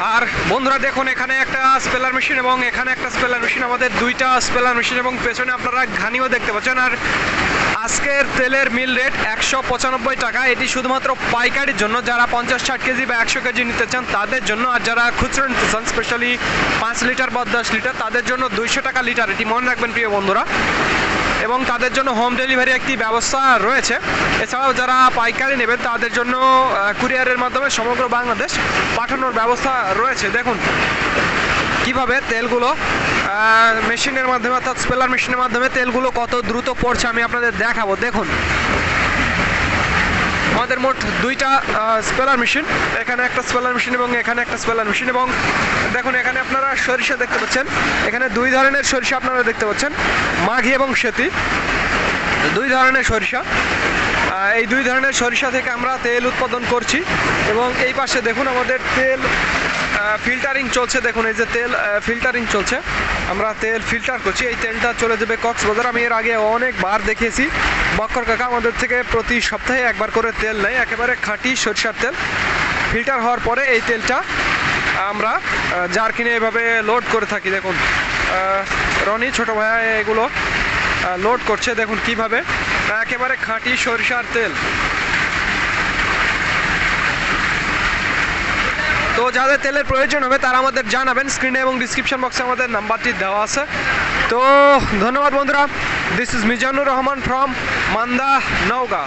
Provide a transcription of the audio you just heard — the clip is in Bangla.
আর বন্ধুরা দেখুন, এখানে একটা স্পেলার মেশিন এবং এখানে একটা স্পেলার মেশিন আমাদের দুইটা স্পেলার মেশিন এবং পেছনে আপনারা ঘানিও দেখতে পাচ্ছেন। আর আজকের তেলের মিল রেট একশো পঁচানব্বই টাকা। এটি শুধুমাত্র পাইকারির জন্য, যারা পঞ্চাশ, ষাট কেজি বা একশো কেজি নিতে চান তাদের জন্য, আর যারা খুচরো নিতে চান স্পেশালি পাঁচ লিটার বা দশ লিটার, তাদের জন্য দুইশো টাকা লিটার। এটি মনে রাখবেন প্রিয় বন্ধুরা। এবং তাদের জন্য হোম ডেলিভারি একটি ব্যবস্থা রয়েছে। এছাড়াও যারা পাইকারি নেবেন, তাদের জন্য কুরিয়ারের মাধ্যমে সমগ্র বাংলাদেশ পাঠানোর ব্যবস্থা রয়েছে। দেখুন কীভাবে তেলগুলো মেশিনের মাধ্যমে অর্থাৎ স্পেলার মেশিনের মাধ্যমে তেলগুলো কত দ্রুত পড়ছে আমি আপনাদের দেখাবো। দেখুন আমাদের মোট দুইটা স্পেলার মেশিন এখানে একটা স্পেলার মেশিন এবং এখানে একটা স্পেলার মেশিন এবং দেখুন, এখানে আপনারা সরিষা দেখতে পাচ্ছেন। এখানে দুই ধরনের সরিষা আপনারা দেখতে পাচ্ছেন মাঘি এবং সেতি। দুই ধরনের সরিষা। এই দুই ধরনের সরিষা থেকে আমরা তেল উৎপাদন করছি এবং এই পাশে দেখুন, আমাদের তেল ফিল্টারিং চলছে। দেখুন, এই যে তেল ফিল্টারিং চলছে। আমরা তেল ফিল্টার করছি। এই তেলটা চলে যাবে কক্সবাজার। আমি এর আগে অনেকবার দেখিয়েছি। বক্কর কাকা আমাদের থেকে প্রতি সপ্তাহে একবার করে তেল নেয়, একেবারে খাঁটি সরিষার তেল। ফিল্টার হওয়ার পরে এই তেলটা আমরা জার কিনে এভাবে লোড করে থাকি। দেখুন রনি ছোট ভাইয়া এগুলো লোড করছে। দেখুন কীভাবে একেবারে খাঁটি সরিষার তেল। তো যাদের তেলের প্রয়োজন হবে, তারা আমাদের জানাবেন। স্ক্রিনে এবং ডিসক্রিপশন বক্সে আমাদের নাম্বারটি দেওয়া আছে। তো ধন্যবাদ বন্ধুরা। This is Mizanur Rahman from Manda Naogaon